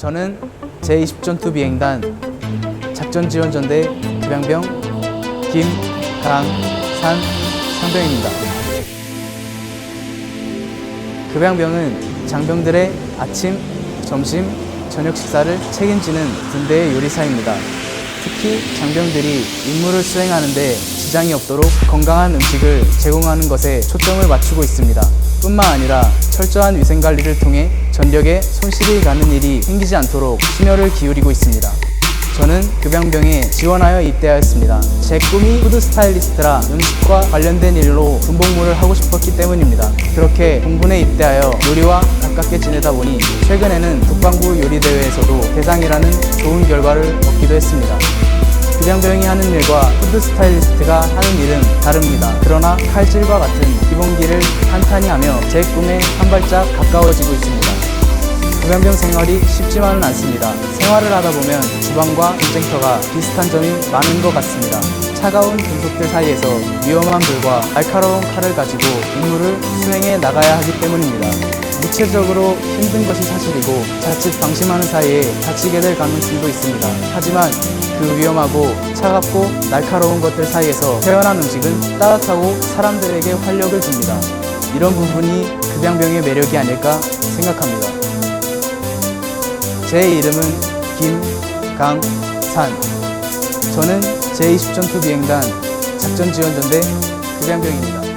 저는 제20전투 비행단 작전지원전대 급양병 김강산 상병입니다. 급양병은 장병들의 아침, 점심, 저녁 식사를 책임지는 군대의 요리사입니다. 특히 장병들이 임무를 수행하는데 지장이 없도록 건강한 음식을 제공하는 것에 초점을 맞추고 있습니다. 뿐만 아니라 철저한 위생 관리를 통해 전력에 손실이 가는 일이 생기지 않도록 심혈을 기울이고 있습니다. 저는 급양병에 지원하여 입대하였습니다. 제 꿈이 푸드 스타일리스트라 음식과 관련된 일로 군복무를 하고 싶었기 때문입니다. 그렇게 공군에 입대하여 요리와 가깝게 지내다 보니 최근에는 북방구 요리대회에서도 대상이라는 좋은 결과를 얻기도 했습니다. 급양병이 하는 일과 푸드 스타일리스트가 하는 일은 다릅니다. 그러나 칼질과 같은 기본기를 탄탄히 하며 제 꿈에 한 발짝 가까워지고 있습니다. 급양병 생활이 쉽지만은 않습니다. 생활을 하다 보면 주방과 전쟁터가 비슷한 점이 많은 것 같습니다. 차가운 금속들 사이에서 위험한 불과 날카로운 칼을 가지고 임무를 수행해 나가야 하기 때문입니다. 무체적으로 힘든 것이 사실이고 자칫 방심하는 사이에 다치게 될 가능성도 있습니다. 하지만 그 위험하고 차갑고 날카로운 것들 사이에서 태어난 음식은 따뜻하고 사람들에게 활력을 줍니다. 이런 부분이 급양병의 매력이 아닐까 생각합니다. 제 이름은 김강산. 저는 제20전투 비행단 작전지원전대 급양병입니다.